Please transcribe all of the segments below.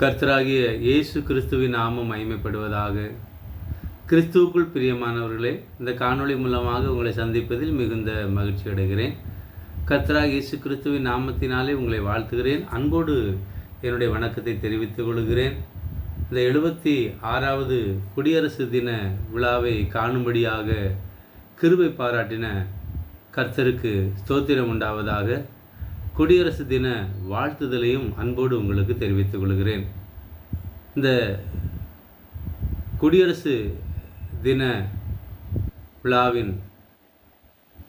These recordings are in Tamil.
கர்த்தராகிய இயேசு கிறிஸ்துவின் நாமம் மகிமைப்படுவதாக. கிறிஸ்துவுக்குள் பிரியமானவர்களே இந்த காணொளி மூலமாக உங்களை சந்திப்பதில் மிகுந்த மகிழ்ச்சி அடைகிறேன். கர்த்தராக இயேசு கிறிஸ்துவின் நாமத்தினாலே உங்களை வாழ்த்துகிறேன். அன்போடு என்னுடைய வணக்கத்தை தெரிவித்துக் கொள்கிறேன். இந்த எழுபத்தி ஆறாவது குடியரசு தின விழாவை காணும்படியாக கிருபை பாராட்டின கர்த்தருக்கு ஸ்தோத்திரம் உண்டாவதாக குடியரசு தின வாழ்த்துதலையும் அன்போடு உங்களுக்கு தெரிவித்துக் கொள்கிறேன். இந்த குடியரசு தின விழாவின்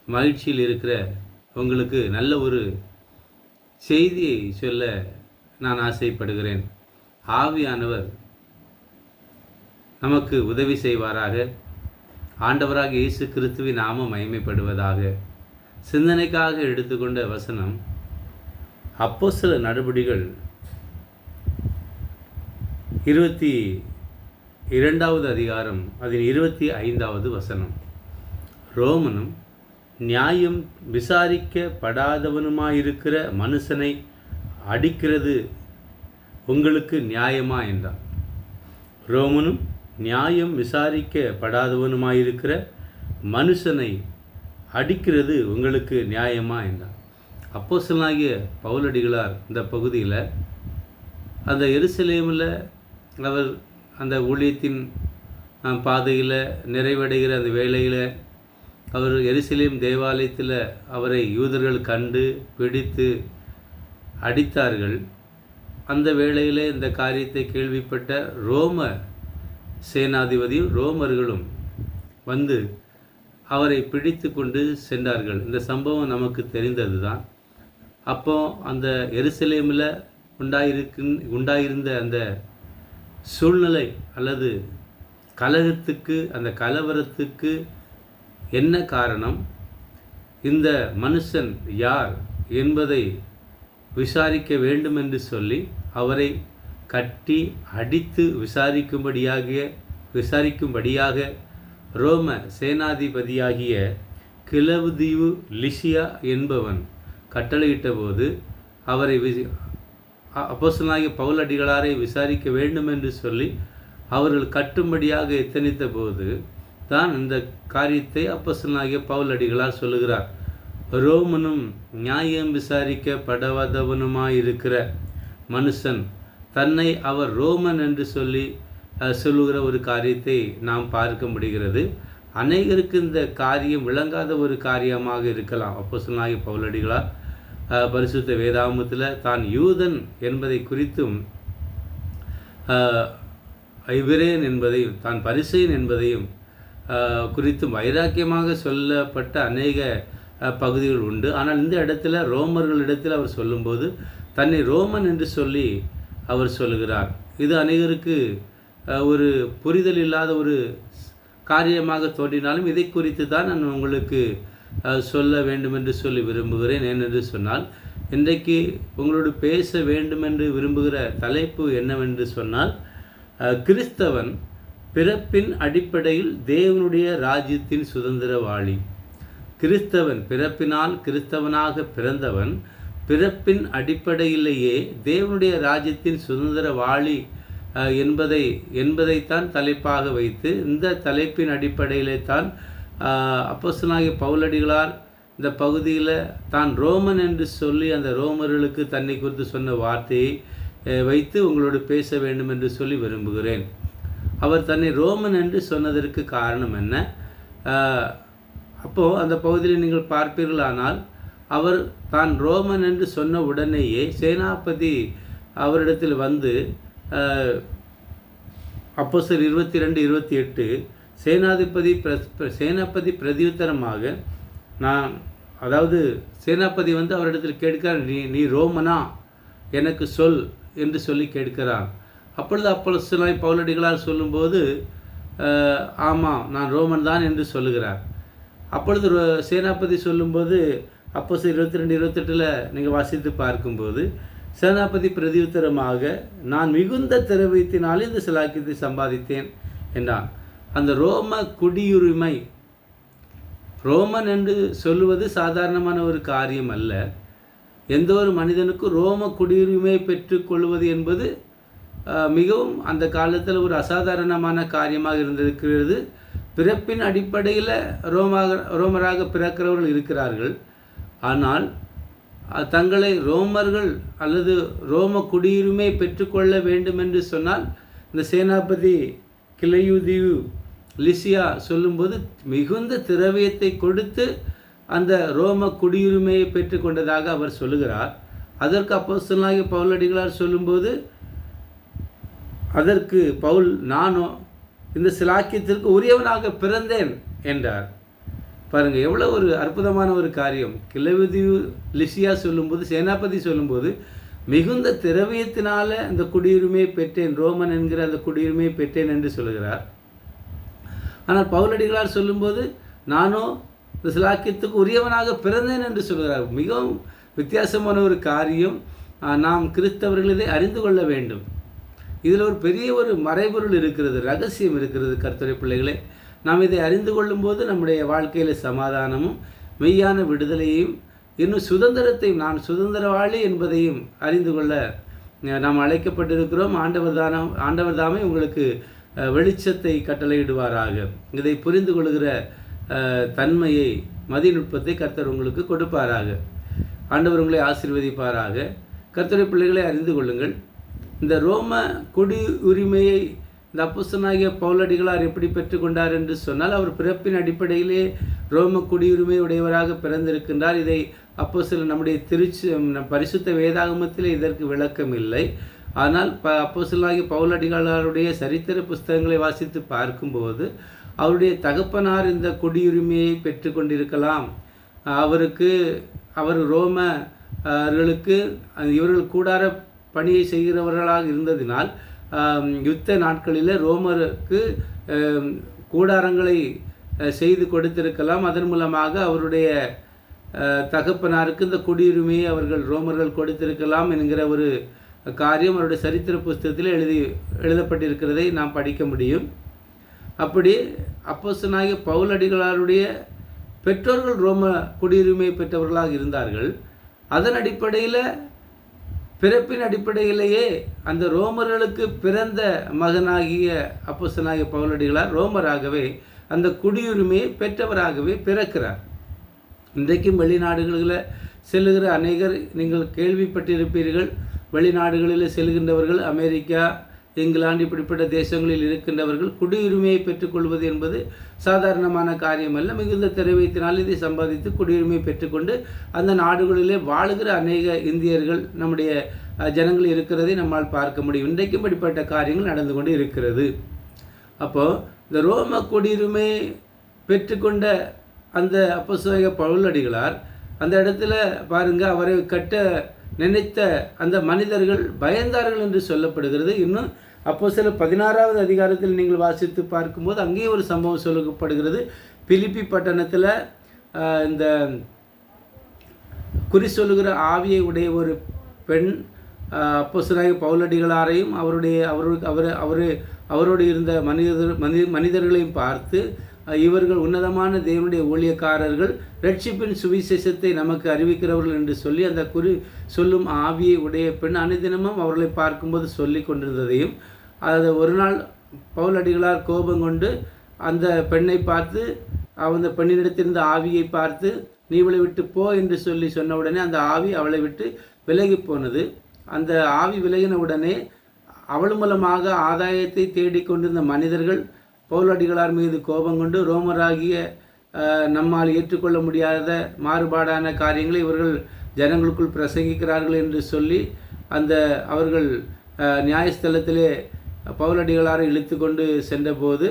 மகிழ்ச்சியில் இருக்கிற உங்களுக்கு நல்ல ஒரு செய்தியை சொல்ல நான் ஆசைப்படுகிறேன். ஆவியானவர் நமக்கு உதவி செய்வாராக. ஆண்டவராக இயேசு கிறிஸ்துவின் நாமம் மகிமைப்படுவதாக. சிந்தனைக்காக எடுத்துக்கொண்ட வசனம் அப்போ சில நடவடிகள் இருபத்தி இரண்டாவது அதிகாரம் அதன் இருபத்தி ஐந்தாவது வசனம். ரோமனும் நியாயம் விசாரிக்கப்படாதவனுமாயிருக்கிற மனுஷனை அடிக்கிறது உங்களுக்கு நியாயமா என்றான். ரோமனும் நியாயம் விசாரிக்கப்படாதவனுமாயிருக்கிற மனுஷனை அடிக்கிறது உங்களுக்கு நியாயமா என்றான். அப்போசலாகிய பவுலடிகளார் இந்த பகுதியில் அந்த எருசலேமில் அவர் அந்த ஊழியத்தின் பாதையில் நிறைவடைகிற அந்த வேலையில் அவர் எருசலேம் தேவாலயத்தில் அவரை யூதர்கள் கண்டு பிடித்து அடித்தார்கள். அந்த வேளையில் இந்த காரியத்தை கேள்விப்பட்ட ரோம சேனாதிபதியும் ரோமர்களும் வந்து அவரை பிடித்து கொண்டு சென்றார்கள். இந்த சம்பவம் நமக்கு தெரிந்தது தான் அப்போ அந்த எருசலேமில் உண்டாயிருக்கு உண்டாயிருந்த அந்த சூழ்நிலை அல்லது கலகத்துக்கு அந்த கலவரத்துக்கு என்ன காரணம்? இந்த மனுஷன் யார் என்பதை விசாரிக்க வேண்டும் என்று சொல்லி அவரை கட்டி அடித்து விசாரிக்கும்படியாக விசாரிக்கும்படியாக ரோம சேனாதிபதியாகிய கிளவுதீவு லிசியா என்பவன் கட்டளையிட்ட போது அவரை விசி அப்போசனாகிய பவுலடிகளாரை விசாரிக்க வேண்டும் என்று சொல்லி அவர்கள் கட்டும்படியாக எத்தனித்த போது தான் இந்த காரியத்தை அப்போசனாகிய பவுலடிகளார் சொல்லுகிறார். ரோமனும் நியாயம் விசாரிக்கப்படாதவனுமாயிருக்கிற மனுஷன் தன்னை அவர் ரோமன் என்று சொல்லி சொல்லுகிற ஒரு காரியத்தை நாம் பார்க்க முடிகிறது. அநேகருக்கு இந்த காரியம் விளங்காத ஒரு காரியமாக இருக்கலாம். அப்போஸ்தலனாகிய பவுலடிகளார் பரிசுத்த வேதாமத்தில் தான் யூதன் என்பதை குறித்தும் ஐபிரேன் என்பதையும் தான் பரிசையன் என்பதையும் குறித்தும் வைராக்கியமாக சொல்லப்பட்ட அநேக பகுதிகள் உண்டு. ஆனால் இந்த இடத்துல ரோமர்களிடத்தில் அவர் சொல்லும்போது தன்னை ரோமன் என்று சொல்லி அவர் சொல்லுகிறார். இது அநேகருக்கு ஒரு புரிதல் இல்லாத ஒரு காரியமாக தோன்றினாலும் இதை குறித்து தான் நான் உங்களுக்கு சொல்ல வேண்டுமென்று சொல்லி விரும்புகிறேன் ஏனென்று சொன்னால் இன்றைக்கு உங்களோடு பேச வேண்டுமென்று விரும்புகிற தலைப்பு என்னவென்று சொன்னால் கிறிஸ்தவன் பிறப்பின் அடிப்படையில் தேவனுடைய ராஜ்யத்தின் சுதந்திரவாளி. கிறிஸ்தவன் பிறப்பினால் கிறிஸ்தவனாக பிறந்தவன் பிறப்பின் அடிப்படையிலேயே தேவனுடைய ராஜ்யத்தின் சுதந்திரவாளி அஹ், என்பதை என்பதைத்தான் தலைப்பாக வைத்து இந்த தலைப்பின் அடிப்படையிலே தான் அப்போஸ்தலனாகிய பவுலடிகளார் இந்த பகுதியில் தான் ரோமன் என்று சொல்லி அந்த ரோமர்களுக்கு தன்னை குறித்து சொன்ன வார்த்தையை வைத்து உங்களோடு பேச வேண்டும் என்று சொல்லி விரும்புகிறேன். அவர் தன்னை ரோமன் என்று சொன்னதற்கு காரணம் என்ன? அப்போது அந்த பகுதியில் நீங்கள் பார்ப்பீர்களானால் அவர் தான் ரோமன் என்று சொன்ன உடனேயே சேனாபதி அவரிடத்தில் வந்து அப்போ சார் இருபத்தி ரெண்டு இருபத்தி எட்டு சேனாதிபதி பிர- சேனாபதி பிரதியுத்தரமாக நான் அதாவது சேனாபதி வந்து அவரிடத்தில் கேட்கிறார் நீ நீ ரோமனா? எனக்கு சொல் என்று சொல்லி கேட்கிறான். அப்பொழுது அப்பொழுது சில பவுலடிகளால் சொல்லும்போது ஆமாம் நான் ரோமன் தான் என்று சொல்லுகிறார். அப்பொழுது ரோ- சேனாபதி சொல்லும்போது அப்போ இருபத்தி ரெண்டு இருபத்தெட்டில் நீங்கள் வாசித்து பார்க்கும்போது சேனாபதி பிரதியுத்தரமாக நான் மிகுந்த திரவியத்தினாலே இந்த சிலாக்கியத்தை சம்பாதித்தேன் என்றான். அந்த ரோம குடியுரிமை. ரோமன் என்று சொல்லுவது சாதாரணமான ஒரு காரியம் அல்ல. எந்த ஒரு மனிதனுக்கும் ரோம குடியுரிமை பெற்றுக்கொள்வது என்பது மிகவும் அந்த காலத்தில் ஒரு அசாதாரணமான காரியமாக இருந்திருக்கிறது. பிறப்பின் அடிப்படையில் ரோமாக ரோமராக பிறக்கிறவர்கள் இருக்கிறார்கள். ஆனால் தங்களை ரோமர்கள் அல்லது ரோம குடியுரிமை பெற்றுக்கொள்ள வேண்டும் என்று சொன்னால் இந்த சேனாபதி கிளையுதியு. லிசியா சொல்லும்போது மிகுந்த திரவியத்தை கொடுத்து அந்த ரோம குடியுரிமையை பெற்றுக்கொண்டதாக அவர் சொல்லுகிறார். அதற்கு அப்போஸ்தலனாகிய பவுலடிகளார் சொல்லும்போது அதற்கு பவுல் நானோ இந்த சிலாக்கியத்திற்கு உரியவனாக பிறந்தேன் என்றார். பாருங்கள் எவ்வளோ ஒரு அற்புதமான ஒரு காரியம். கிளவிதியு லிசியா சொல்லும்போது சேனாபதி சொல்லும்போது மிகுந்த திரவியத்தினால அந்த குடியுரிமையை பெற்றேன் ரோமன் என்கிற அந்த குடியுரிமையை பெற்றேன் என்று சொல்லுகிறார். ஆனால் பவுலடிகளார் சொல்லும்போது நானோ இந்த சிலாக்கியத்துக்கு உரியவனாக பிறந்தேன் என்று சொல்கிறார் மிகவும் வித்தியாசமான ஒரு காரியம். நாம் கிறிஸ்தவர்கள் இதை அறிந்து கொள்ள வேண்டும். இதில் ஒரு பெரிய ஒரு மறைபொருள் இருக்கிறது ரகசியம் இருக்கிறது கர்த்தரை பிள்ளைகளே. நாம் இதை அறிந்து கொள்ளும்போது நம்முடைய வாழ்க்கையில் சமாதானமும் மெய்யான விடுதலையும் இன்னும் சுதந்திரத்தையும் நான் சுதந்திரவாளி என்பதையும் அறிந்து கொள்ள நாம் அழைக்கப்பட்டிருக்கிறோம். ஆண்டவர் தானம் ஆண்டவர் தாமே உங்களுக்கு வெளிச்சத்தை கட்டளையிடுவாராக. இதை புரிந்து கொள்கிற தன்மையை மதிநுட்பத்தை கர்த்தர் உங்களுக்கு கொடுப்பாராக. ஆண்டவர் உங்களை ஆசீர்வதிப்பாராக. கர்த்தரை பிள்ளைகளை அறிந்து கொள்ளுங்கள். இந்த ரோம குடியுரிமையை உரிமையை இந்த அப்புசனாகிய பவுலடிகளார் எப்படி பெற்றுக்கொண்டார் என்று சொன்னால் அவர் பிறப்பின் அடிப்படையிலே ரோம குடியுரிமை உடையவராக பிறந்திருக்கின்றார். இதை அப்போ சில நம்முடைய திருச்சி பரிசுத்த வேதாகமத்தில் இதற்கு விளக்கம் இல்லை. ஆனால் ப அப்போ பவுலடிகளாருடைய சரித்திர புஸ்தகங்களை வாசித்து பார்க்கும்போது அவருடைய தகப்பனார் இந்த குடியுரிமையை பெற்றுக்கொண்டிருக்கலாம். அவருக்கு அவர் ரோம அவர்களுக்கு இவர்கள் கூடார பணியை செய்கிறவர்களாக இருந்ததினால் யுத்த நாட்களில் ரோமருக்கு கூடாரங்களை செய்து கொடுத்திருக்கலாம். அதன் மூலமாக அவருடைய தகப்பனாருக்கு இந்த குடியுரிமையை அவர்கள் ரோமர்கள் கொடுத்திருக்கலாம் என்கிற ஒரு காரியம் அவருடைய சரித்திர புஸ்தகத்தில் எழுதி எழுதப்பட்டிருக்கிறதை நாம் படிக்க முடியும். அப்படி அப்போசனாகிய பவுலடிகளாருடைய பெற்றோர்கள் ரோம குடியுரிமை பெற்றவர்களாக இருந்தார்கள். அதன் அடிப்படையில் பிறப்பின் அடிப்படையிலேயே அந்த ரோமர்களுக்கு பிறந்த மகனாகிய அப்பசனாகிய பவுலடிகளார் ரோமராகவே அந்த குடியுரிமையை பெற்றவராகவே பிறக்கிறார். இன்றைக்கும் வெளிநாடுகளில் செல்லுகிற அநேகர் நீங்கள் கேள்விப்பட்டிருப்பீர்கள். வெளிநாடுகளில் செல்கின்றவர்கள் அமெரிக்கா இங்கிலாந்து இப்படிப்பட்ட தேசங்களில் இருக்கின்றவர்கள் குடியுரிமையை பெற்றுக்கொள்வது என்பது சாதாரணமான காரியமல்ல. மிகுந்த திரவியத்தினால் இதை சம்பாதித்து குடியுரிமை பெற்றுக்கொண்டு அந்த நாடுகளிலே வாழுகிற அநேக இந்தியர்கள் நம்முடைய ஜனங்கள் இருக்கிறதை நம்மால் பார்க்க முடியும். இன்றைக்கும் இப்படிப்பட்ட காரியங்கள் நடந்து கொண்டு இருக்கிறது. அப்போது இந்த ரோம குடியுரிமை பெற்றுக்கொண்ட அந்த அப்போஸ்தலனாகிய பவுலடிகளார் அந்த இடத்துல பாருங்க அவரை கட்ட நினைத்த அந்த மனிதர்கள் பயந்தார்கள் என்று சொல்லப்படுகிறது. இன்னும் அப்போ சில பதினாறாவது அதிகாரத்தில் நீங்கள் வாசித்து பார்க்கும்போது அங்கேயும் ஒரு சம்பவம் சொல்லப்படுகிறது. பிலிப்பி பட்டணத்தில் இந்த குறி சொல்லுகிற ஆவியை உடைய ஒரு பெண் அப்போஸ்தலனாகிய பவுலடிகளாரையும் அவருடைய அவருக்கு அவர் அவர் அவரோடு இருந்த மனிதர் மனி மனிதர்களையும் பார்த்து இவர்கள் உன்னதமான தேவனுடைய ஊழியக்காரர்கள் ரட்சிப்பின் சுவிசேஷத்தை நமக்கு அறிவிக்கிறவர்கள் என்று சொல்லி அந்த குறி சொல்லும் ஆவியை உடைய பெண் அனுதினமும் அவர்களை பார்க்கும்போது சொல்லி கொண்டிருந்ததையும் அது ஒரு நாள் பவுலடிகளார் கோபம் கொண்டு அந்த பெண்ணை பார்த்து அந்த பெண்ணிடத்திருந்த ஆவியை பார்த்து நீ இவளை விட்டு போ என்று சொல்லி சொன்ன உடனே அந்த ஆவி அவளை விட்டு விலகி போனது. அந்த ஆவி விலகின உடனே அவள் மூலமாக ஆதாயத்தை தேடிக்கொண்டிருந்த மனிதர்கள் பவுலடிகளார் மீது கோபம் கொண்டு ரோமராகிய நம்மால் ஏற்றுக்கொள்ள முடியாத மாறுபாடான காரியங்களை இவர்கள் ஜனங்களுக்குள் பிரசங்கிக்கிறார்கள் என்று சொல்லி அந்த அவர்கள் நியாயஸ்தலத்திலே பவுலடிகளாரை இழுத்து கொண்டு சென்றபோது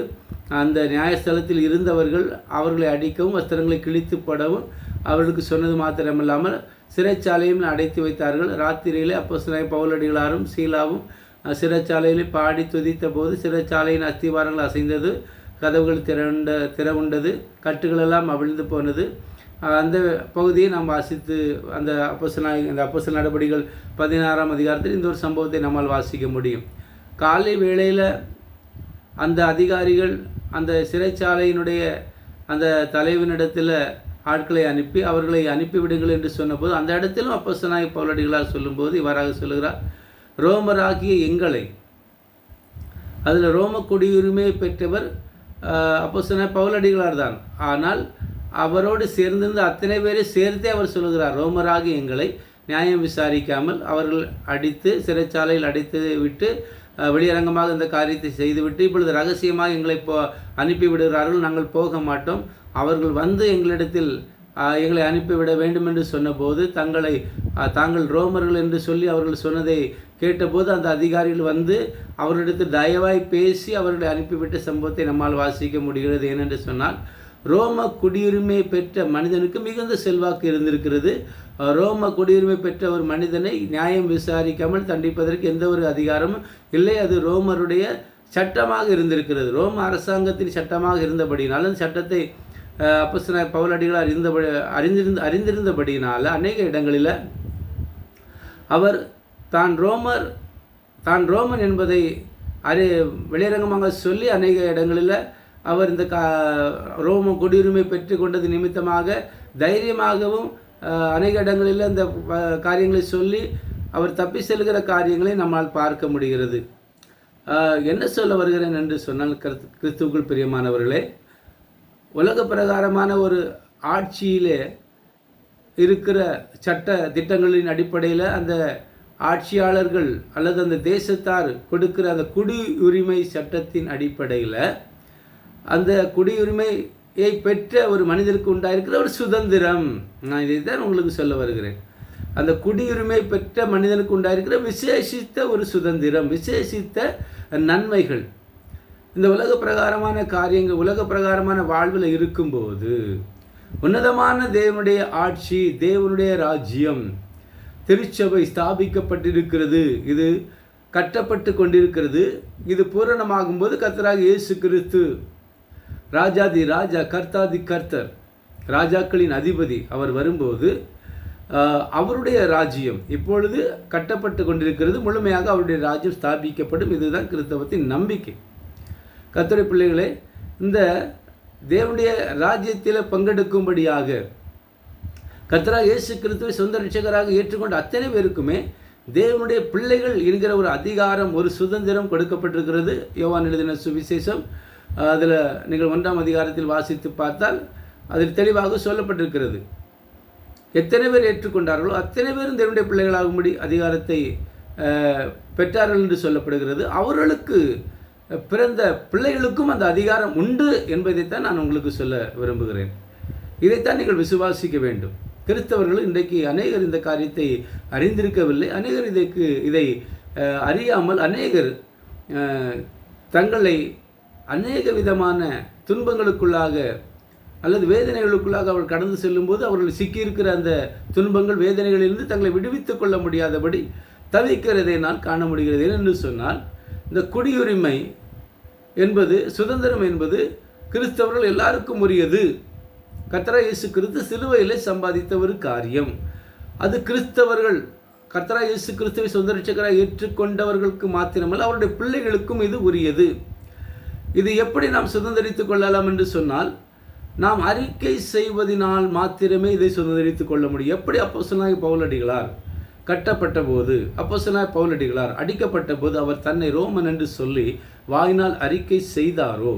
அந்த நியாயஸ்தலத்தில் இருந்தவர்கள் அவர்களை அடிக்கவும் வஸ்திரங்களை கிழித்து படவும் அவர்களுக்கு சொன்னது மாத்திரமில்லாமல் சிறைச்சாலையும் அடைத்து வைத்தார்கள். ராத்திரியிலே அப்போ பவுலடிகளாரும் சீலாவும் சிறைச்சாலையில் பாடி துதித்த போது சிறைச்சாலையின் அஸ்திவாரங்கள் அசைந்தது. கதவுகள் திறண்ட திறவுண்டது. கட்டுகளெல்லாம் அவிழ்ந்து போனது. அந்த பகுதியை நாம் வாசித்து அந்த அப்போசன அந்த அப்போஸ்தல நடவடிக்கைகள் பதினாறாம் அதிகாரத்தில் இந்த ஒரு சம்பவத்தை நம்மால் வாசிக்க முடியும். காலை வேளையில் அந்த அதிகாரிகள் அந்த சிறைச்சாலையினுடைய அந்த தலைவனிடத்தில் ஆட்களை அனுப்பி அவர்களை அனுப்பிவிடுங்கள் என்று சொன்னபோது அந்த இடத்திலும் அப்பசனாய் பவுலடிகளார் சொல்லும்போது இவ்வாறாக சொல்லுகிறார். ரோமராகிய எங்களை அதில் ரோம குடியுரிமை பெற்றவர் அப்போ சொன்ன பவுலடிகளார் தான். ஆனால் அவரோடு சேர்ந்திருந்த அத்தனை பேரை சேர்த்தே அவர் சொல்லுகிறார். ரோமராகி எங்களை நியாயம் விசாரிக்காமல் அவர்கள் அடித்து சிறைச்சாலையில் அடித்து விட்டு வெளியரங்கமாக இந்த காரியத்தை செய்துவிட்டு இப்பொழுது ரகசியமாக எங்களை போ அனுப்பி விடுகிறார்கள் நாங்கள் போக மாட்டோம். அவர்கள் வந்து எங்களிடத்தில் எங்களை அனுப்பிவிட வேண்டும் என்று சொன்னபோது தங்களை தாங்கள் ரோமர்கள் என்று சொல்லி அவர்கள் சொன்னதை கேட்டபோது அந்த அதிகாரிகள் வந்து அவர்களிடத்தில் தயவாய் பேசி அவர்களை அனுப்பிவிட்ட சம்பவத்தை நம்மால் வாசிக்க முடிகிறது ஏனென்று சொன்னால் ரோம குடியுரிமை பெற்ற மனிதனுக்கு மிகுந்த செல்வாக்கு இருந்திருக்கிறது. ரோம குடியுரிமை பெற்ற ஒரு மனிதனை நியாயம் விசாரிக்காமல் தண்டிப்பதற்கு எந்த ஒரு அதிகாரமும் இல்லை. அது ரோமருடைய சட்டமாக இருந்திருக்கிறது. ரோம அரசாங்கத்தின் சட்டமாக இருந்தபடினாலும் சட்டத்தை அப்போ பவுலடிகளார் அறிந்தபடி அறிந்திருந்த அறிந்திருந்தபடியினால் அநேக இடங்களில் அவர் தான் ரோமர் தான் ரோமன் என்பதை அறி வெளியரங்கமாக சொல்லி அநேக இடங்களில் அவர் இந்த கா ரோம குடியுரிமை பெற்று கொண்டது நிமித்தமாக தைரியமாகவும் அநேக இடங்களில் இந்த காரியங்களை சொல்லி அவர் தப்பி செல்கிற காரியங்களை நம்மால் பார்க்க முடிகிறது. என்ன சொல்ல வருகிறேன் என்று சொன்னால் கிறிஸ்துக்குள் பிரியமானவர்களே உலக பிரகாரமான ஒரு ஆட்சியிலே இருக்கிற சட்ட திட்டங்களின் அடிப்படையில் அந்த ஆட்சியாளர்கள் அல்லது அந்த தேசத்தார் கொடுக்கிற அந்த குடியுரிமை சட்டத்தின் அடிப்படையில் அந்த குடியுரிமை இதை பெற்ற ஒரு மனிதருக்கு உண்டாயிருக்கிற ஒரு சுதந்திரம். நான் இதை தான் உங்களுக்கு சொல்ல வருகிறேன். அந்த குடியுரிமை பெற்ற மனிதனுக்கு உண்டாயிருக்கிற விசேஷித்த ஒரு சுதந்திரம் விசேஷித்த நன்மைகள். இந்த உலக பிரகாரமான காரியங்கள் உலக பிரகாரமான வாழ்வில் இருக்கும்போது உன்னதமான தேவனுடைய ஆட்சி தேவனுடைய ராஜ்யம் திருச்சபை ஸ்தாபிக்கப்பட்டிருக்கிறது. இது கட்டப்பட்டு கொண்டிருக்கிறது. இது பூரணமாகும் போது கர்த்தராக இயேசு கிறிஸ்து ராஜாதி ராஜா கர்த்தாதி கர்த்தர் ராஜாக்களின் அதிபதி அவர் வரும்போது அவருடைய ராஜ்யம் இப்பொழுது கட்டப்பட்டு கொண்டிருக்கிறது. முழுமையாக அவருடைய ராஜ்யம் ஸ்தாபிக்கப்படும். இதுதான் கிறிஸ்தவத்தின் நம்பிக்கை. கத்துரை பிள்ளைகளே இந்த தேவனுடைய ராஜ்யத்தில் பங்கெடுக்கும்படியாக கர்த்தரா இயேசு கிறிஸ்துவை சொந்த ரட்சகராக ஏற்றுக்கொண்ட அத்தனை பேருக்குமே தேவனுடைய பிள்ளைகள் என்கிற ஒரு அதிகாரம் ஒரு சுதந்திரம் கொடுக்கப்பட்டிருக்கிறது. யோவான் எழுதின சுவிசேஷம் அதில் நீங்கள் ஒன்றாம் அதிகாரத்தில் வாசித்து பார்த்தால் அதில் தெளிவாக சொல்லப்பட்டிருக்கிறது. எத்தனை பேர் ஏற்றுக்கொண்டார்களோ அத்தனை பேரும் தேவனுடைய பிள்ளைகளாகும்படி அதிகாரத்தை பெற்றார்கள் என்று சொல்லப்படுகிறது. அவர்களுக்கு பிறந்த பிள்ளைகளுக்கும் அந்த அதிகாரம் உண்டு என்பதைத்தான் நான் உங்களுக்கு சொல்ல விரும்புகிறேன். இதைத்தான் நீங்கள் விசுவாசிக்க வேண்டும். கிறிஸ்தவர்கள் இன்றைக்கு அநேகர் இந்த காரியத்தை அறிந்திருக்கவில்லை. அநேகர் இதற்கு இதை அறியாமல் அநேகர் தங்களை அநேக விதமான துன்பங்களுக்குள்ளாக அல்லது வேதனைகளுக்குள்ளாக அவர்கள் கடந்து செல்லும்போது அவர்கள் சிக்கியிருக்கிற அந்த துன்பங்கள் வேதனைகளிலிருந்து தங்களை விடுவித்துக் கொள்ள முடியாதபடி தவிக்கிறதை நான் காண முடிகிறது. என்று சொன்னால் இந்த குடியுரிமை என்பது சுதந்திரம் என்பது கிறிஸ்தவர்கள் எல்லாருக்கும் உரியது. கத்தரா இயேசு கிறிஸ்து சிலுவையில் சம்பாதித்த ஒரு காரியம். அது கிறிஸ்தவர்கள் கத்தரா இயேசு கிறிஸ்துவை சொந்த ஏற்றுக்கொண்டவர்களுக்கு மாத்திரமல்ல அவருடைய பிள்ளைகளுக்கும் இது உரியது. இது எப்படி நாம் சுதந்திரித்துக் கொள்ளலாம் என்று சொன்னால் நாம் அறிக்கை செய்வதனால் மாத்திரமே இதை சுதந்திரித்துக் கொள்ள முடியும். எப்படி அப்போ சொன்னாங்க பவுலடிகளார் கட்டப்பட்ட போது அப்போ சொன்னார் பவுலடிகளார் அடிக்கப்பட்ட போது அவர் தன்னை ரோமன் என்று சொல்லி வாயினால் அறிக்கை செய்தாரோ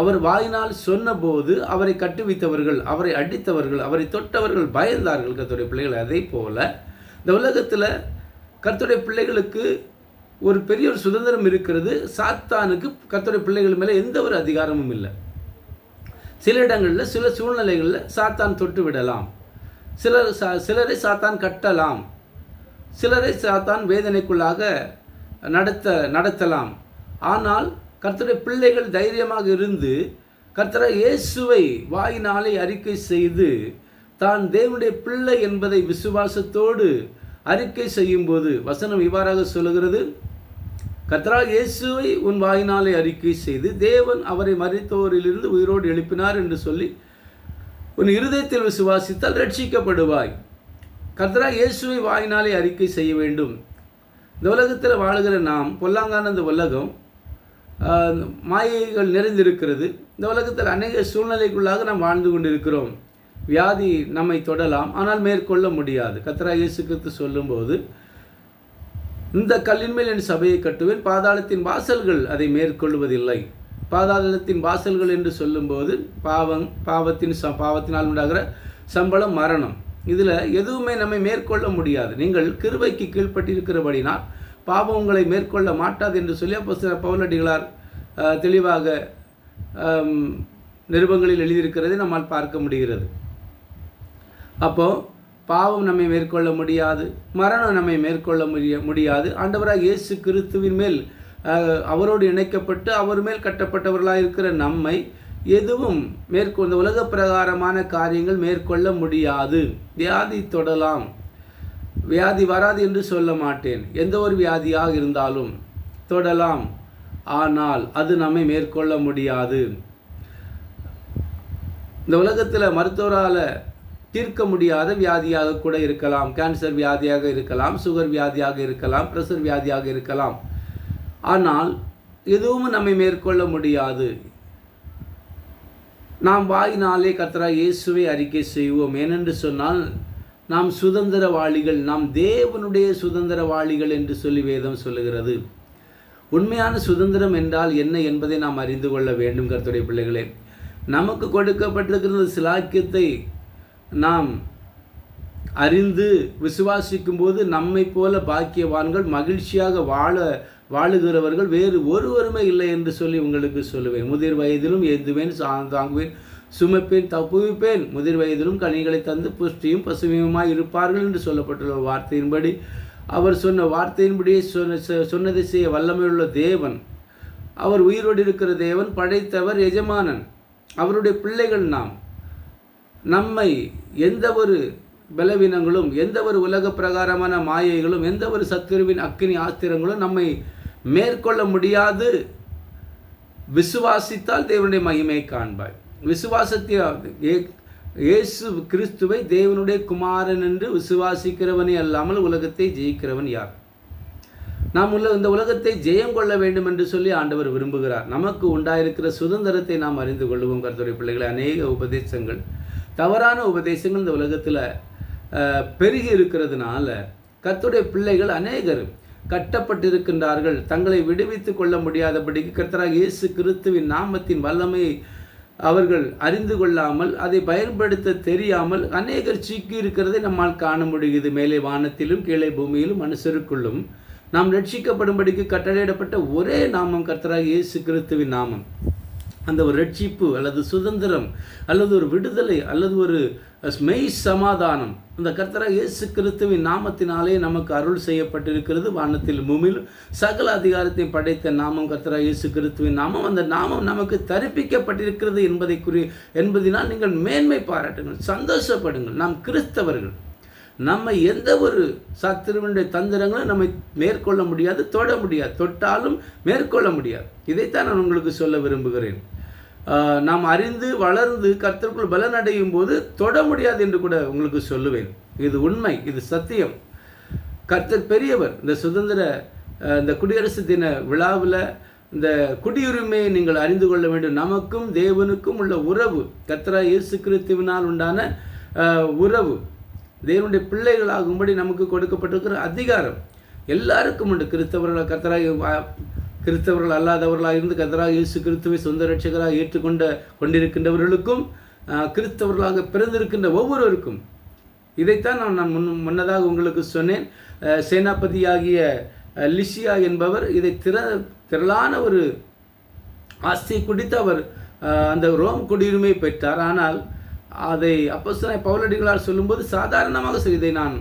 அவர் வாயினால் சொன்னபோது அவரை கட்டுவித்தவர்கள் அவரை அடித்தவர்கள் அவரை தொட்டவர்கள் பயந்தார்கள் கத்துடைய பிள்ளைகள். அதே போல இந்த உலகத்தில் கர்த்துடைய பிள்ளைகளுக்கு ஒரு பெரிய ஒரு சுதந்திரம் இருக்கிறது. சாத்தானுக்கு கத்துடைய பிள்ளைகள் மேலே எந்த ஒரு அதிகாரமும் இல்லை. சில இடங்களில் சில சூழ்நிலைகளில் சாத்தான் தொட்டு விடலாம். சிலர் சா சிலரை சாத்தான் கட்டலாம். சிலரை சாத்தான் வேதனைக்குள்ளாக நடத்த நடத்தலாம். ஆனால் கர்த்தருடைய பிள்ளைகள் தைரியமாக இருந்து கர்த்தர இயேசுவை வாயினாலே அறிக்கை செய்து தான் தேவனுடைய பிள்ளை என்பதை விசுவாசத்தோடு அறிக்கை செய்யும்போது வசனம் இவ்வாறாக சொல்லுகிறது. கத்ரா இயேசுவை உன் வாயினாலே அறிக்கை செய்து தேவன் அவரை மறித்தோரிலிருந்து உயிரோடு எழுப்பினார் என்று சொல்லி உன் இருதயத்தில் விசுவாசித்தால் ரட்சிக்கப்படுவாய் கத்ரா இயேசுவை வாயினாலே அறிக்கை செய்ய வேண்டும். இந்த உலகத்தில் வாழுகிற நாம் பொல்லாங்கான இந்த உலகம் மாயைகள் நிறைந்திருக்கிறது. இந்த உலகத்தில் அநேக சூழ்நிலைக்குள்ளாக நாம் வாழ்ந்து கொண்டிருக்கிறோம். வியாதி நம்மை தொடலாம் ஆனால் மேற்கொள்ள முடியாது. கத்ரா இயேசு கிறிஸ்து சொல்லும்போது இந்த கல்லின் மேல் என் சபையை கட்டுவேன். பாதாளத்தின் வாசல்கள் அதை மேற்கொள்வதில்லை. பாதாளத்தின் வாசல்கள் என்று சொல்லும்போது பாவம் பாவத்தின் ச பாவத்தினால் உண்டாகிற சம்பளம் மரணம். இதில் எதுவுமே நம்மை மேற்கொள்ள முடியாது. நீங்கள் கிருவைக்கு கீழ்ப்பட்டிருக்கிறபடினால் பாவம் உங்களை மேற்கொள்ள மாட்டாது என்று சொல்லி அப்போ சில பவுலடிகளார் தெளிவாக நிருபங்களில் எழுதியிருக்கிறதை நம்மால் பார்க்க முடிகிறது. அப்போது பாவம் நம்மை மேற்கொள்ள முடியாது மரணம் நம்மை மேற்கொள்ள முடிய முடியாது. ஆண்டவராக இயேசு கிறிஸ்துவின் மேல் அவரோடு இணைக்கப்பட்டு அவர் மேல் கட்டப்பட்டவர்களாக இருக்கிற நம்மை எதுவும் மேற்கொண்ட உலக பிரகாரமான காரியங்கள் மேற்கொள்ள முடியாது. வியாதி தொடலாம். வியாதி வராது என்று சொல்ல மாட்டேன். எந்த ஒரு வியாதியாக இருந்தாலும் தொடலாம். ஆனால் அது நம்மை மேற்கொள்ள முடியாது. இந்த உலகத்தில் மருத்துவரால் தீர்க்க முடியாத வியாதியாக கூட இருக்கலாம். கேன்சர் வியாதியாக இருக்கலாம் சுகர் வியாதியாக இருக்கலாம் ப்ரெஷர் வியாதியாக இருக்கலாம். ஆனால் எதுவும் நம்மை மேற்கொள்ள முடியாது. நாம் வாயினாலே கத்தரா இயேசுவை அறிக்கை செய்வோம். ஏனென்று சொன்னால் நாம் சுதந்திரவாளிகள் நாம் தேவனுடைய சுதந்திரவாளிகள் என்று சொல்லி வேதம் சொல்லுகிறது. உண்மையான சுதந்திரம் என்றால் என்ன என்பதை நாம் அறிந்து கொள்ள வேண்டும் கருத்துடைய பிள்ளைகளே. நமக்கு கொடுக்கப்பட்டிருக்கிற சிலாக்கியத்தை நாம் அறிந்து விசுவாசிக்கும் போது நம்மை போல பாக்கியவான்கள் மகிழ்ச்சியாக வாழ வாழுகிறவர்கள் வேறு ஒருவருமே இல்லை என்று சொல்லி உங்களுக்கு சொல்லுவேன். முதிர் வயதிலும் எதுவேன் சா- தாங்குவேன் சுமப்பேன் தப்புவிப்பேன். முதிர் வயதிலும் கனிகளை தந்து புஷ்டியும் பசுமையுமாய் இருப்பார்கள் என்று சொல்லப்பட்டுள்ள வார்த்தையின்படி அவர் சொன்ன வார்த்தையின்படியே சொன்ன சொ- சொன்னதை செய்ய வல்லமையுள்ள தேவன் அவர் உயிரோடு இருக்கிற தேவன் படைத்தவர் எஜமானன். அவருடைய பிள்ளைகள் நாம். நம்மை எந்த ஒரு பலவீனங்களும் எந்த ஒரு உலக பிரகாரமான மாயைகளும் எந்த ஒரு சத்துருவின் அக்கினி ஆஸ்திரங்களும் நம்மை மேற்கொள்ள முடியாது. விசுவாசித்தால் தேவனுடைய மகிமை காண்பாய். விசுவாசத்தை இயேசு கிறிஸ்துவை தேவனுடைய குமாரன் என்று விசுவாசிக்கிறவனே அல்லாமல் உலகத்தை ஜெயிக்கிறவன் யார்? நாம் உள்ள இந்த உலகத்தை ஜெயம் கொள்ள வேண்டும் என்று சொல்லி ஆண்டவர் விரும்புகிறார். நமக்கு உண்டாயிருக்கிற சுதந்திரத்தை நாம் அறிந்து கொள்வோம் கருத்துடைய பிள்ளைகளை. அநேக உபதேசங்கள் தவறான உபதேசங்கள் இந்த உலகத்தில் பெருகி இருக்கிறதுனால கத்துடைய பிள்ளைகள் அநேகர் கட்டப்பட்டிருக்கின்றார்கள். தங்களை விடுவித்து கொள்ள முடியாதபடிக்கு கர்த்தராக இயேசு கிறிஸ்துவின் நாமத்தின் வல்லமையை அவர்கள் அறிந்து கொள்ளாமல் அதை பயன்படுத்த தெரியாமல் அநேகர் சிக்கி இருக்கிறதை நம்மால் காண முடியுது. மேலே வானத்திலும் கீழே பூமியிலும் மனுஷருக்குள்ளும். நாம் ரட்சிக்கப்படும்படிக்கு கட்டளையிடப்பட்ட ஒரே நாமம் கர்த்தராக இயேசு கிறிஸ்துவின் நாமம். அந்த ஒரு ரட்சிப்பு அல்லது சுதந்திரம் அல்லது ஒரு விடுதலை அல்லது ஒரு மெய் சமாதானம். அந்த கர்த்தராக இயேசு கிறிஸ்துவின் நாமத்தினாலே நமக்கு அருள் செய்யப்பட்டிருக்கிறது. வானத்தில் பூமியிலும் சகல அதிகாரத்தை படைத்த நாமம் கர்த்தராக இயேசு கிறிஸ்துவின் நாமம். அந்த நாமம் நமக்கு தரிப்பிக்கப்பட்டிருக்கிறது என்பதை குறி என்பதினால் நீங்கள் மேன்மை பாராட்டுங்கள் சந்தோஷப்படுங்கள். நாம் கிறிஸ்தவர்கள். நம்ம எந்த ஒரு சத்துருவனுடைய தந்திரங்களும் நம்மை மேற்கொள்ள முடியாது தொட முடியாது. தொட்டாலும் மேற்கொள்ள முடியாது. இதைத்தான் நான் உங்களுக்கு சொல்ல விரும்புகிறேன். நாம் அறிந்து வளர்ந்து கர்த்தருக்குள் பலனடையும் போது தொட முடியாது என்று கூட உங்களுக்கு சொல்லுவேன். இது உண்மை இது சத்தியம். கர்த்தர் பெரியவர் இந்த சுதந்திர இந்த குடியரசு தின விழாவில் இந்த குடியுரிமையை நீங்கள் அறிந்து கொள்ள வேண்டும். நமக்கும் தேவனுக்கும் உள்ள உறவு கத்ரா இயேசு கிறிஸ்துவினால் உண்டான உறவு தேவனுடைய பிள்ளைகளாகும்படி நமக்கு கொடுக்கப்பட்டிருக்கிற அதிகாரம் எல்லாருக்கும் உண்டு. கிறிஸ்தவர்கள் கர்த்தராக கிறிஸ்தவர்கள் அல்லாதவர்களாக இருந்து கதராக இயேசு கிறிஸ்துவை சொந்த ரட்சகராக ஏற்றுக்கொண்ட கொண்டிருக்கின்றவர்களுக்கும் கிறிஸ்தவர்களாக பிறந்திருக்கின்ற ஒவ்வொருவருக்கும் இதைத்தான் நான் நான் முன் முன்னதாக உங்களுக்கு சொன்னேன். சேனாபதியாகிய லிஷியா லிசியா என்பவர் இதை திற திரளான ஒரு ஆஸ்தியை குடித்து அவர் அந்த ரோம் குடியுரிமை பெற்றார். ஆனால் அதை அப்போஸ்தலனாகிய பவுலடிகளார் சொல்லும்போது சாதாரணமாக இதை நான்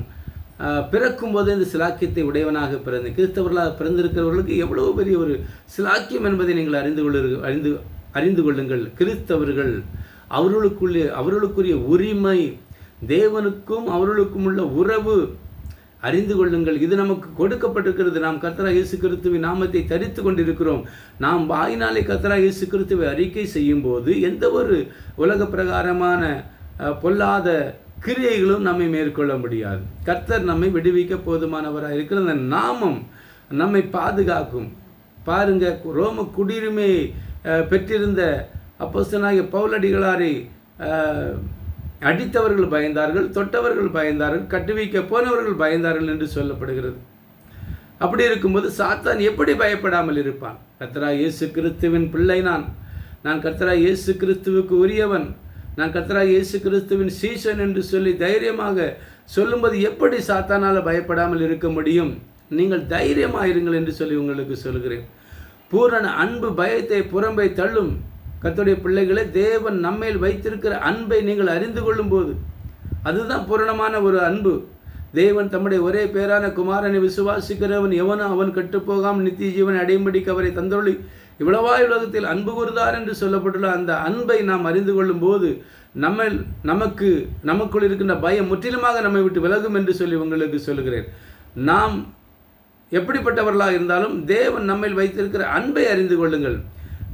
பிறக்கும்போது இந்த சிலாக்கியத்தை உடையவனாக பிறந்து கிறிஸ்தவர்களாக பிறந்திருக்கிறவர்களுக்கு எவ்வளவு பெரிய ஒரு சிலாக்கியம் என்பதை நீங்கள் அறிந்து கொள்ள அறிந்து அறிந்து கொள்ளுங்கள். கிறிஸ்தவர்கள் அவர்களுக்குள்ளே அவர்களுக்குரிய உரிமை தேவனுக்கும் அவர்களுக்கும் உள்ள உறவு அறிந்து கொள்ளுங்கள். இது நமக்கு கொடுக்கப்பட்டிருக்கிறது. நாம் கத்தரா இயேசு கிறிஸ்துவின் நாமத்தை தரித்து கொண்டிருக்கிறோம். நாம் வாயினாலே கத்தரா இயேசு கிறிஸ்துவை அறிக்கை செய்யும் போது எந்த ஒரு உலக பிரகாரமான பொல்லாத கிரியைகளும் நம்மை மேற்கொள்ள முடியாது. கர்த்தர் நம்மை விடுவிக்க போதுமானவராக இருக்கிற அந்த நாமம் நம்மை பாதுகாக்கும். பாருங்க ரோம குடியுரிமை பெற்றிருந்த அப்போசனாகிய பவுலடிகளாரை அடித்தவர்கள் பயந்தார்கள் தொட்டவர்கள் பயந்தார்கள் கட்டுவிக்க போனவர்கள் பயந்தார்கள் என்று சொல்லப்படுகிறது. அப்படி இருக்கும்போது சாத்தான் எப்படி பயப்படாமல் இருப்பான்? கர்த்தரா இயேசு கிறிஸ்துவின் பிள்ளை நான். நான் கர்த்தரா இயேசு கிறிஸ்துவுக்கு உரியவன். நான் கத்ரா இயேசு கிறிஸ்துவின் சீசன் என்று சொல்லி தைரியமாக சொல்லும்போது எப்படி சாத்தானால் பயப்படாமல் இருக்க முடியும்? நீங்கள் தைரியமாயிருங்கள் என்று சொல்லி உங்களுக்கு சொல்கிறேன் பூரண அன்பு பயத்தை புறம்பை தள்ளும் கத்துடைய பிள்ளைகளை தேவன் நம்மேல் வைத்திருக்கிற அன்பை நீங்கள் அறிந்து கொள்ளும்போது அதுதான் பூரணமான ஒரு அன்பு. தேவன் தம்முடைய ஒரே பேரான குமாரனை விசுவாசிக்கிறவன் எவனும் அவன் கட்டுப்போகாமல் நித்திய ஜீவனை அடையும்படிக்கு அவரை தந்தொழி இவ்வளவாய் உலகத்தில் அன்பு கூர்ந்தார் என்று சொல்லப்பட்டுள்ள அந்த அன்பை நாம் அறிந்து கொள்ளும் போது நம்ம நமக்கு நமக்குள் இருக்கின்ற பயம் முற்றிலுமாக நம்மை விட்டு விலகும் என்று சொல்லி உங்களுக்கு சொல்கிறேன் நாம் எப்படிப்பட்டவர்களாக இருந்தாலும் தேவன் நம்மில் வைத்திருக்கிற அன்பை அறிந்து கொள்ளுங்கள்.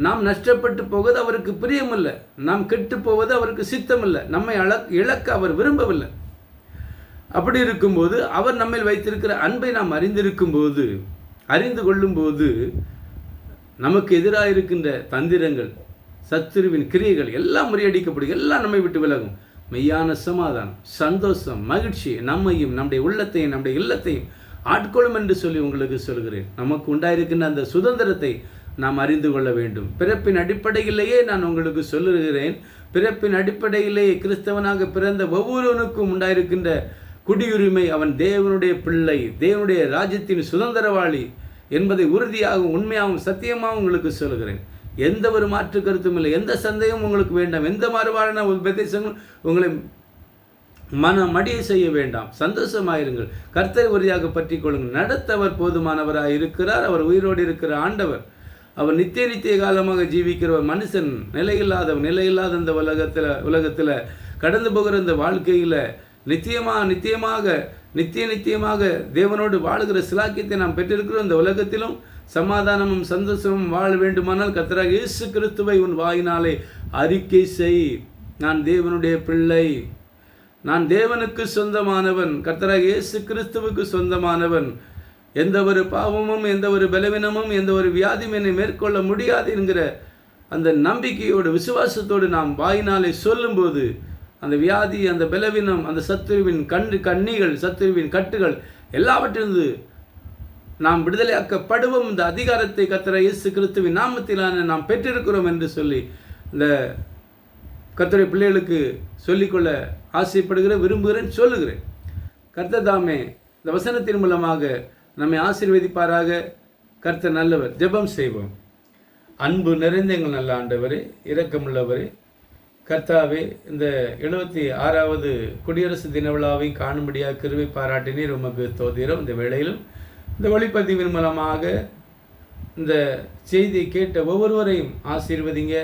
நாம் நஷ்டப்பட்டு போவது அவருக்கு பிரியமில்லை. நாம் கெட்டு போவது அவருக்கு சித்தமில்லை. நம்மை அழ இழக்க அவர் விரும்பவில்லை. அப்படி இருக்கும்போது அவர் நம்மில் வைத்திருக்கிற அன்பை நாம் அறிந்திருக்கும் போது அறிந்து கொள்ளும்போது நமக்கு எதிராக இருக்கின்ற தந்திரங்கள் சத்துருவின் கிரியைகள் எல்லாம் முறியடிக்கப்படும் எல்லாம் நம்மை விட்டு விலகும். மெய்யான சமாதானம் சந்தோஷம் மகிழ்ச்சி நம்மையும் நம்முடைய உள்ளத்தையும் நம்முடைய இல்லத்தையும் ஆட்கொள்ளும் என்று சொல்லி உங்களுக்கு சொல்கிறேன். நமக்கு உண்டாயிருக்கின்ற அந்த சுதந்திரத்தை நாம் அறிந்து கொள்ள வேண்டும். பிறப்பின் அடிப்படையிலேயே நான் உங்களுக்கு சொல்லுகிறேன். பிறப்பின் அடிப்படையிலேயே கிறிஸ்தவனாக பிறந்த ஒவ்வொருவனுக்கும் உண்டாயிருக்கின்ற குடியுரிமை அவன் தேவனுடைய பிள்ளை தேவனுடைய ராஜ்யத்தின் சுதந்திரவாளி என்பதை உறுதியாகவும் உண்மையாகவும் சத்தியமாகவும் உங்களுக்கு சொல்கிறேன் எந்த ஒரு மாற்று கருத்தும் இல்லை. எந்த சந்தேகமும் உங்களுக்கு வேண்டாம். எந்த மாறுபாடான உபதேசங்களும் உங்களை மன மடிய செய்ய வேண்டாம். சந்தோஷமாயிருங்கள். கர்த்தரை உறுதியாக பற்றி கொள்ளுங்கள். நடத்தவர் போதுமானவராக இருக்கிறார். அவர் உயிரோடு இருக்கிற ஆண்டவர். அவர் நித்திய நித்திய காலமாக ஜீவிக்கிறவர். மனுஷன் நிலையில்லாதவன் நிலையில்லாத இந்த உலகத்தில் உலகத்தில் கடந்து போகிற இந்த வாழ்க்கையில் நித்தியமாக நித்தியமாக நித்திய நித்தியமாக தேவனோடு வாழுகிற சிலாக்கியத்தை நாம் பெற்றிருக்கிறோம். இந்த உலகத்திலும் சமாதானமும் சந்தோஷமும் வாழ வேண்டுமானால் கத்தராக இயேசு கிறிஸ்துவை உன் வாயினாலே அறிக்கை செய். நான் தேவனுடைய பிள்ளை. நான் தேவனுக்கு சொந்தமானவன். கர்த்தராக இயேசு கிறிஸ்துவுக்கு சொந்தமானவன். எந்த ஒரு பாவமும் எந்த ஒரு பலவீனமும் எந்த ஒரு வியாதியும் என்னை மேற்கொள்ள முடியாது என்கிற அந்த நம்பிக்கையோடு விசுவாசத்தோடு நாம் வாயினாலே சொல்லும்போது அந்த வியாதி அந்த பலவீனம் அந்த சத்துருவின் கண்ணு கண்ணிகள் சத்துருவின் கட்டுகள் எல்லாவற்றிலிருந்து நாம் விடுதலையாக்கப்படுவோம். இந்த அதிகாரத்தை கத்திர இயேசு கிறிஸ்துவின் நாமத்திலான நாம் பெற்றிருக்கிறோம் என்று சொல்லி இந்த கர்த்தரை பிள்ளைகளுக்கு சொல்லிக்கொள்ள ஆசைப்படுகிற விரும்புகிறேன் சொல்லுகிறேன். கர்த்தர் தாமே இந்த வசனத்தின் மூலமாக நம்மை ஆசீர்வதிப்பாராக. கர்த்தர் நல்லவர் ஜெபம் செய்வோம். அன்பு நிறைந்த எங்கள் நல்ல ஆண்டவரே இரக்கமுள்ளவரே கர்த்தாவே இந்த எழுபத்தி ஆறாவது குடியரசு தின விழாவை காணும்படியாக கிருவை பாராட்டினீர் உமக்கு தோதிரம் இந்த வேளையிலும் இந்த ஒளிப்பதிவின் மூலமாக இந்த செய்தியை கேட்ட ஒவ்வொருவரையும் ஆசீர்வதிங்க.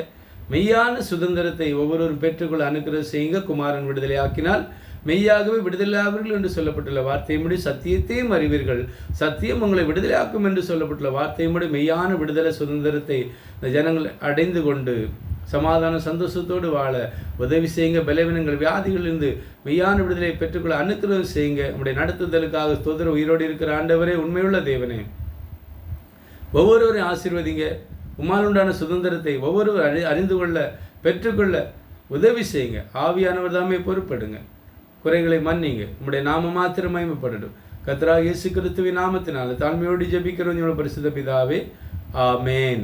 மெய்யான சுதந்திரத்தை ஒவ்வொருவரும் பெற்றுக்கொள்ள அனுகிரகம் செய்யுங்க. குமாரன் விடுதலை ஆக்கினால் மெய்யாகவே விடுதலையாவீர்கள் என்று சொல்லப்பட்டுள்ள வார்த்தையை முடி சத்தியத்தையும் அறிவீர்கள். சத்தியம் உங்களை விடுதலையாக்கும் என்று சொல்லப்பட்டுள்ள வார்த்தையை முடி மெய்யான விடுதலை சுதந்திரத்தை இந்த ஜனங்கள் அடைந்து கொண்டு சமாதான சந்தோஷத்தோடு வாழ. உதவி செய்யுங்க பலவீனங்கள் வியாதிகளிலிருந்து மெய்யான விடுதலை பெற்றுக்கொள்ள அனுக்கிரகம் செய்யுங்க. உங்களுடைய நடத்துதலுக்காக ஸ்தோத்திர உயிரோடு இருக்கிற ஆண்டவரே உண்மையுள்ள தேவனே. ஒவ்வொருவரையும் ஆசீர்வதிங்க. உமாலுண்டான சுதந்திரத்தை ஒவ்வொருவர் அறி அறிந்து கொள்ள பெற்றுக்கொள்ள உதவி செய்யுங்க. ஆவியானவர் தாமே பொறுப்படுங்க. குறைகளை மன்னிங்க. உங்களுடைய நாம மாத்திரம் மயமப்படட்டும் கத்ரா இயேசு கிறிஸ்துவின் நாமத்தினால தாழ்மையோடு ஜபிக்கிறோம். உங்களோட பரிசுத்த பிதாவே. ஆமேன்.